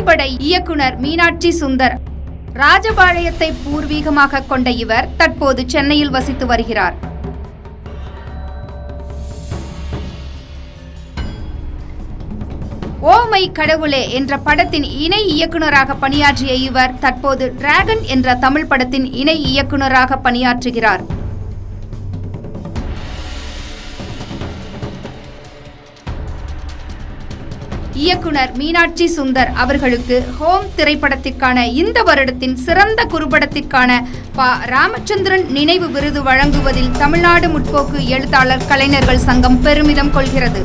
குறும்படை இயக்குனர் மீனாட்சி சுந்தர். ராஜபாளையத்தை பூர்வீகமாக கொண்ட இவர் தற்போது சென்னையில் வசித்து வருகிறார். ஓமை கடவுளே என்ற படத்தின் இணை இயக்குனராக பணியாற்றிய இவர் தற்போது டிராகன் என்ற தமிழ் படத்தின் இணை இயக்குநராக பணியாற்றுகிறார். இயக்குனர் மீனாட்சி சுந்தர் அவர்களுக்கு ஹோம் திரைப்படத்திற்கான இந்த வருடத்தின் சிறந்த குறுபடத்திற்கான ப. ராமச்சந்திரன் நினைவு விருது வழங்குவதில் தமிழ்நாடு முற்போக்கு எழுத்தாளர் கலைஞர்கள் சங்கம் பெருமிதம் கொள்கிறது.